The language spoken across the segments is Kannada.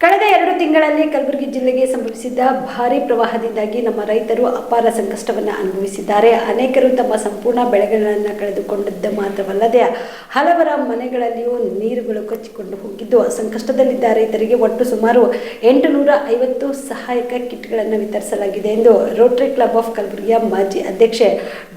ಕಳೆದ ಎರಡು ತಿಂಗಳಲ್ಲಿ ಕಲಬುರಗಿ ಜಿಲ್ಲೆಗೆ ಸಂಭವಿಸಿದ್ದ ಭಾರೀ ಪ್ರವಾಹದಿಂದಾಗಿ ನಮ್ಮ ರೈತರು ಅಪಾರ ಸಂಕಷ್ಟವನ್ನು ಅನುಭವಿಸಿದ್ದಾರೆ. ಅನೇಕರು ತಮ್ಮ ಸಂಪೂರ್ಣ ಬೆಳೆಗಳನ್ನು ಕಳೆದುಕೊಂಡಿದ್ದ ಮಾತ್ರವಲ್ಲದೆ ಹಲವರ ಮನೆಗಳಲ್ಲಿಯೂ ನೀರುಗಳು ಕಚ್ಚಿಕೊಂಡು ಹೋಗಿದ್ದು ಸಂಕಷ್ಟದಲ್ಲಿದ್ದ ರೈತರಿಗೆ ಒಟ್ಟು ಸುಮಾರು ಎಂಟು ನೂರ ಐವತ್ತು ಸಹಾಯಕ ಕಿಟ್ಗಳನ್ನು ವಿತರಿಸಲಾಗಿದೆ ಎಂದು ರೋಟರಿ ಕ್ಲಬ್ ಆಫ್ ಕಲಬುರಗಿಯ ಮಾಜಿ ಅಧ್ಯಕ್ಷೆ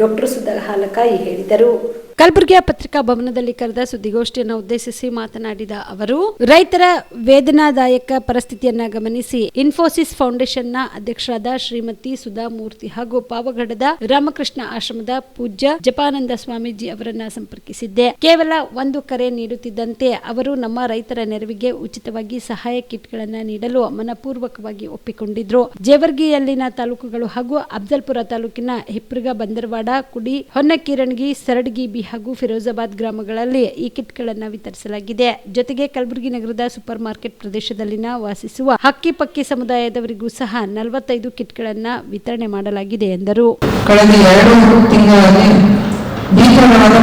ಡಾಕ್ಟರ್ ಸುಧಾ ಹಾಲಕಾಯಿ ಹೇಳಿದರು. ಕಲಬುರಗಿಯ ಪತ್ರಿಕಾ ಭವನದಲ್ಲಿ ಕರೆದ ಸುದ್ದಿಗೋಷ್ಠಿಯನ್ನು ಉದ್ದೇಶಿಸಿ ಮಾತನಾಡಿದ ಅವರು, ರೈತರ ವೇದನಾದಾಯಕ ಪರಿಸ್ಥಿತಿಯನ್ನ ಗಮನಿಸಿ ಇನ್ಫೋಸಿಸ್ ಫೌಂಡೇಶನ್ನ ಅಧ್ಯಕ್ಷರಾದ ಶ್ರೀಮತಿ ಸುಧಾಮೂರ್ತಿ ಹಾಗೂ ಪಾವಗಡದ ರಾಮಕೃಷ್ಣ ಆಶ್ರಮದ ಪೂಜ್ಯ ಜಪಾನಂದ ಸ್ವಾಮೀಜಿ ಅವರನ್ನ ಸಂಪರ್ಕಿಸಿದ್ದೆ. ಕೇವಲ ಒಂದು ಕರೆ ನೀಡುತ್ತಿದ್ದಂತೆ ಅವರು ನಮ್ಮ ರೈತರ ನೆರವಿಗೆ ಉಚಿತವಾಗಿ ಸಹಾಯ ಕಿಟ್ಗಳನ್ನ ನೀಡಲು ಮನಪೂರ್ವಕವಾಗಿ ಒಪ್ಪಿಕೊಂಡಿದ್ರು. ಜೇವರ್ಗಿಯಲ್ಲಿನ ತಾಲೂಕುಗಳು ಹಾಗೂ ಅಫ್ಜಲ್ಪುರ ತಾಲೂಕಿನ ಹಿಪ್ರಗ ಬಂದರವಾಡ, ಕುಡಿ ಹೊನ್ನಕಿರಣಗಿ ಸರಡಗಿ ಬಿ ಹಾಗೂ ಫಿರೋಜಾಬಾದ್ ಗ್ರಾಮಗಳಲ್ಲಿ ಈ ಕಿಟ್ಗಳನ್ನು ವಿತರಿಸಲಾಗಿದೆ. ಜೊತೆಗೆ ಕಲಬುರಗಿ ನಗರದ ಸೂಪರ್ ಮಾರ್ಕೆಟ್ ಪ್ರದೇಶದಲ್ಲಿನ ವಾಸಿಸುವ ಹಕ್ಕಿ ಪಕ್ಕಿ ಸಮುದಾಯದವರಿಗೂ ಸಹ ನಲವತ್ತೈದು ಕಿಟ್ಗಳನ್ನ ವಿತರಣೆ ಮಾಡಲಾಗಿದೆ ಎಂದರು. ಕಳೆದ ಎರಡು ತಿಂಗಳಲ್ಲಿ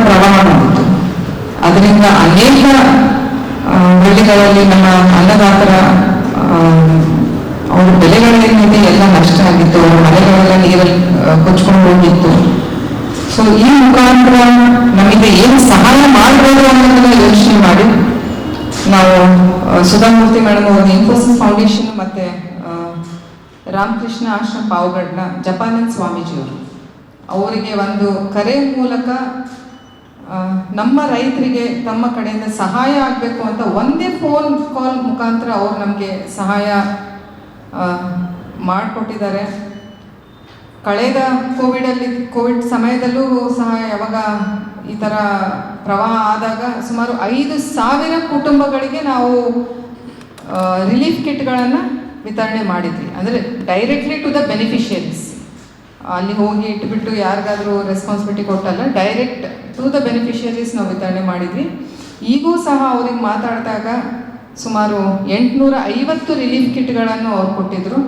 ಪ್ರವಾಹ ಬಂದಿತ್ತು. ಅದರಿಂದ ಅನೇಕ ಹಳ್ಳಿಗಳಲ್ಲಿ ನಮ್ಮ ಅನ್ನದಾತರ ಅವ್ರ ಬೆಳೆಗಳೇನಿದೆ ಎಲ್ಲ ನಷ್ಟ ಆಗಿತ್ತು. ಮಳೆಗಳೆಲ್ಲ ನೀರಲ್ಲಿ ಕೊಚ್ಕೊಂಡು ಹೋಗಿತ್ತು. ಸೊ ಈ ಮುಖಾಂತರ ನಮಗೆ ಏನು ಸಹಾಯ ಮಾಡಬಹುದು ಅನ್ನೋದನ್ನ ಯೋಚನೆ ಮಾಡಿ. ನಾವು ಸುಧಾಮೂರ್ತಿ ಮೇಡಮ್ ಅವರು ಇನ್ಫೋಸಿಸ್ ಫೌಂಡೇಶನ್ ಮತ್ತೆ ರಾಮಕೃಷ್ಣ ಆಶ್ರಮ ಪಾವಗಡ್ನ ಜಪಾನಂದ್ ಸ್ವಾಮೀಜಿಯವರು. ಅವರಿಗೆ ಒಂದು ಕರೆ ಮೂಲಕ ನಮ್ಮ ರೈತರಿಗೆ ತಮ್ಮ ಕಡೆಯಿಂದ ಸಹಾಯ ಆಗಬೇಕು ಅಂತ ಒಂದೇ ಫೋನ್ ಕಾಲ್ ಮುಖಾಂತರ ಅವ್ರು ನಮಗೆ ಸಹಾಯ ಮಾಡಿಕೊಟ್ಟಿದ್ದಾರೆ. ಕಳೆದ ಕೋವಿಡಲ್ಲಿ, ಕೋವಿಡ್ ಸಮಯದಲ್ಲೂ ಸಹ ಯಾವಾಗ ಈ ಥರ ಪ್ರವಾಹ ಆದಾಗ ಸುಮಾರು ಐದು ಸಾವಿರ ಕುಟುಂಬಗಳಿಗೆ ನಾವು ರಿಲೀಫ್ ಕಿಟ್ಗಳನ್ನು ವಿತರಣೆ ಮಾಡಿದ್ವಿ. ಅಂದರೆ ಡೈರೆಕ್ಟ್ಲಿ ಟು ದ ಬೆನಿಫಿಷಿಯರೀಸ್ ಅಲ್ಲಿ ಹೋಗಿ ಇಟ್ಬಿಟ್ಟು ಯಾರಿಗಾದರೂ ರೆಸ್ಪಾನ್ಸಿಬಿಲಿಟಿ ಕೊಟ್ಟಲ್ಲ ಡೈರೆಕ್ಟ್ ಟು ದ ಬೆನಿಫಿಷಿಯರೀಸ್ ನಾವು ವಿತರಣೆ ಮಾಡಿದ್ವಿ. ಈಗೂ ಸಹ ಅವ್ರಿಗೆ ಮಾತಾಡಿದಾಗ ಸುಮಾರು ಎಂಟುನೂರ ಐವತ್ತು ರಿಲೀಫ್ ಕಿಟ್ಗಳನ್ನು ಅವ್ರು ಕೊಟ್ಟಿದ್ರು.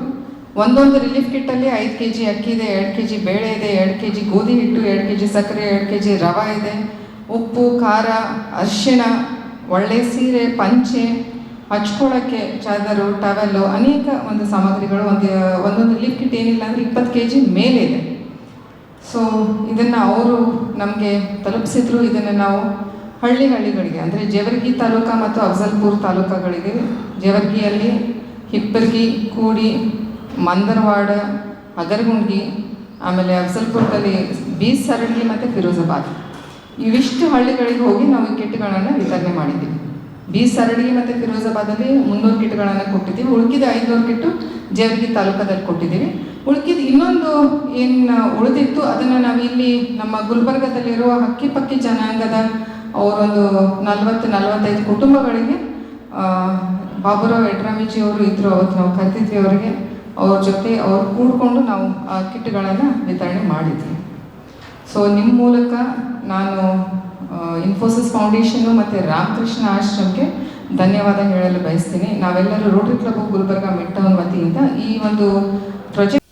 ಒಂದೊಂದು ರಿಲೀಫ್ ಕಿಟ್ಟಲ್ಲಿ ಐದು ಕೆ ಜಿ ಅಕ್ಕಿ ಇದೆ, ಎರಡು ಕೆ ಜಿ ಬೇಳೆ ಇದೆ, ಎರಡು ಕೆ ಜಿ ಗೋಧಿ ಹಿಟ್ಟು, ಎರಡು ಕೆ ಜಿ ಸಕ್ಕರೆ, ಎರಡು ಕೆ ಜಿ ರವೆ ಇದೆ. ಉಪ್ಪು, ಖಾರ, ಅರಿಶಿಣ, ಒಳ್ಳೆ ಸೀರೆ, ಪಂಚೆ, ಹಚ್ಕೊಳ್ಳೋಕ್ಕೆ ಚಾದರು ಟವೆಲ್ಲು ಅನೇಕ ಒಂದು ಸಾಮಗ್ರಿಗಳು ಒಂದು, ಒಂದೊಂದು ರಿಲೀಫ್ ಕಿಟ್ ಏನಿಲ್ಲ ಅಂದರೆ ಇಪ್ಪತ್ತು ಕೆ ಜಿ ಮೇಲೆ ಇದೆ. ಸೊ ಇದನ್ನು ಅವರು ನಮಗೆ ತಲುಪಿಸಿದ್ರು. ಇದನ್ನು ನಾವು ಹಳ್ಳಿ ಹಳ್ಳಿಗಳಿಗೆ ಅಂದರೆ ಜೇವರ್ಗಿ ತಾಲೂಕು ಮತ್ತು ಅಫಜಲ್ಪುರ್ ತಾಲೂಕುಗಳಿಗೆ, ಜೇವರ್ಗಿಯಲ್ಲಿ, ಹಿಪ್ಪರ್ಗಿ, ಕೂಡಿ ಮಂದರವಾಡ ಹಗರಗುಂಡಿ ಆಮೇಲೆ ಅಫಸಲ್ಪುರದಲ್ಲಿ ಬೀಸ್ ಸರಳಿ ಮತ್ತು ಫಿರೋಜಾಬಾದ್. ಇವಿಷ್ಟು ಹಳ್ಳಿಗಳಿಗೆ ಹೋಗಿ ನಾವು ಕಿಟ್ಗಳನ್ನು ವಿತರಣೆ ಮಾಡಿದ್ದೀವಿ ಬೀಸ್ ಸರಳಿ ಮತ್ತು ಫಿರೋಜಾಬಾದಲ್ಲಿ ಮುನ್ನೂರು ಕಿಟ್ಗಳನ್ನು ಕೊಟ್ಟಿದ್ದೀವಿ. ಉಳ್ಕಿದ ಐದುನೂರು ಕಿಟ್ಟು ಜೇವರ್ಗಿ ತಾಲೂಕದಲ್ಲಿ ಕೊಟ್ಟಿದ್ದೀವಿ. ಉಳ್ಕಿದ ಇನ್ನೊಂದು ಏನು ಉಳಿದಿತ್ತು, ಅದನ್ನು ನಾವು ಇಲ್ಲಿ ನಮ್ಮ ಗುಲ್ಬರ್ಗದಲ್ಲಿರುವ ಹಕ್ಕಿ ಪಕ್ಕಿ ಜನಾಂಗದ ಅವರೊಂದು ನಲವತ್ತು, ನಲವತ್ತೈದು ಕುಟುಂಬಗಳಿಗೆ ಬಾಬುರಾವ್ ಯಡ್ರಾಮಿಜಿ ಅವರು ಇದ್ದರು ಅವತ್ತು ನಾವು ಕರೆದಿದ್ವಿ ಅವರಿಗೆ. ಅವ್ರ ಜೊತೆ ಅವ್ರು ಕೂಡ್ಕೊಂಡು ನಾವು, ಆ, ಕಿಟ್ಗಳನ್ನು ವಿತರಣೆ ಮಾಡಿದ್ವಿ. ಸೊ ನಿಮ್ಮ ಮೂಲಕ ನಾನು ಇನ್ಫೋಸಿಸ್ ಫೌಂಡೇಶನ್ನು ಮತ್ತು ರಾಮಕೃಷ್ಣ ಆಶ್ರಮಕ್ಕೆ ಧನ್ಯವಾದ ಹೇಳಲು ಬಯಸ್ತೀನಿ. ನಾವೆಲ್ಲರೂ Rotary Club Gulbarga Midtown ವತಿಯಿಂದ ಈ ಒಂದು